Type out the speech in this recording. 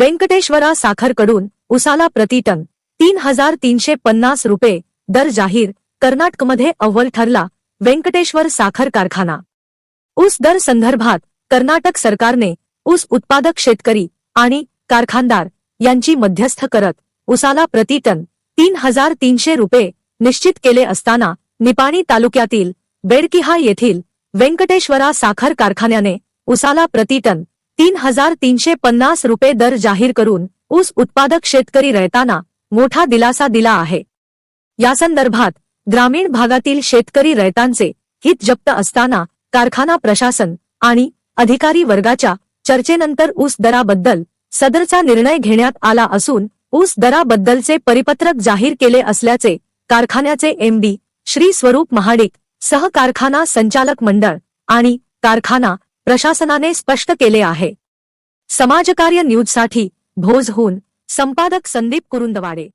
व्यंकटेश्वरा साखरकडून उसाला प्रतिटन तीन हजार तीनशे पन्नास रुपये दर जाहीर कर्नाटकमध्ये अव्वल ठरला व्यंकटेश्वर साखर कारखाना. ऊस दर संदर्भात कर्नाटक सरकारने ऊस उत्पादक शेतकरी आणि कारखानदार यांची मध्यस्थ करत उसाला प्रतिटन तीन हजार तीनशे रुपये निश्चित केले असताना निपाणी तालुक्यातील बेडकिहा येथील व्यंकटेश्वरा साखर कारखान्याने उसाला प्रतिटन तीन हजार तीनशे पन्नास रुपये दर जाहीर करून ऊस उत्पादक शेतकरी रयताना मोठा दिलासा दिला आहे. यासंदर्भात ग्रामीण भागातील शेतकरी रयतांचे हित जप्त असताना कारखाना प्रशासन आणि अधिकारी वर्गाच्या चर्चेनंतर ऊस दराबद्दल सदरचा निर्णय घेण्यात आला असून ऊस दराबद्दलचे परिपत्रक जाहीर केले असल्याचे कारखान्याचे एमडी श्री स्वरूप महाडिक सह कारखाना संचालक मंडळ आणि कारखाना प्रशासनाने स्पष्ट केले आहे. समाजकार्य न्यूजसाठी भोजहून संपादक संदीप कुरुंदवाडे.